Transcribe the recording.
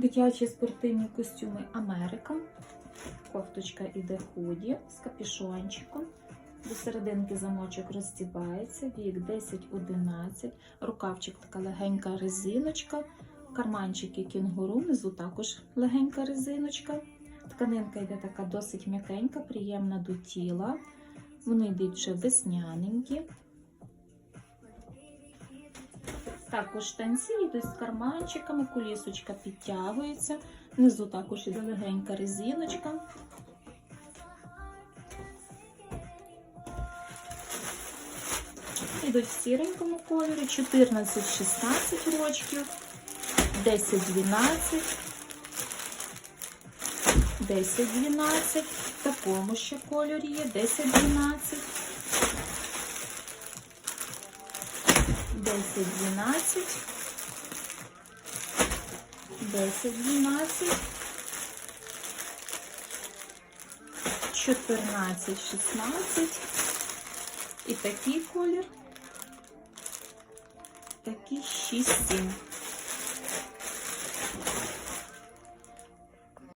Дитячі спортивні костюми Америка. Кофточка іде худі з капюшончиком. До серединки замочок розстібається, вік 10-11, рукавчик така легенька резиночка, карманчики кінгуру, внизу також легенька резиночка. Тканинка йде така досить м'якенька, приємна до тіла. Вони йдуть вже весняненькі. Також штанці йдуть з карманчиками, колісочка підтягується. Внизу також іде легенька резиночка. Ідуть в сіренькому кольорі, 14-16 рочків, 10-12, 10-12, в такому ще кольорі є, 10-12, 10-12, 10-12, 14-16 і такий колір, такий 6-7.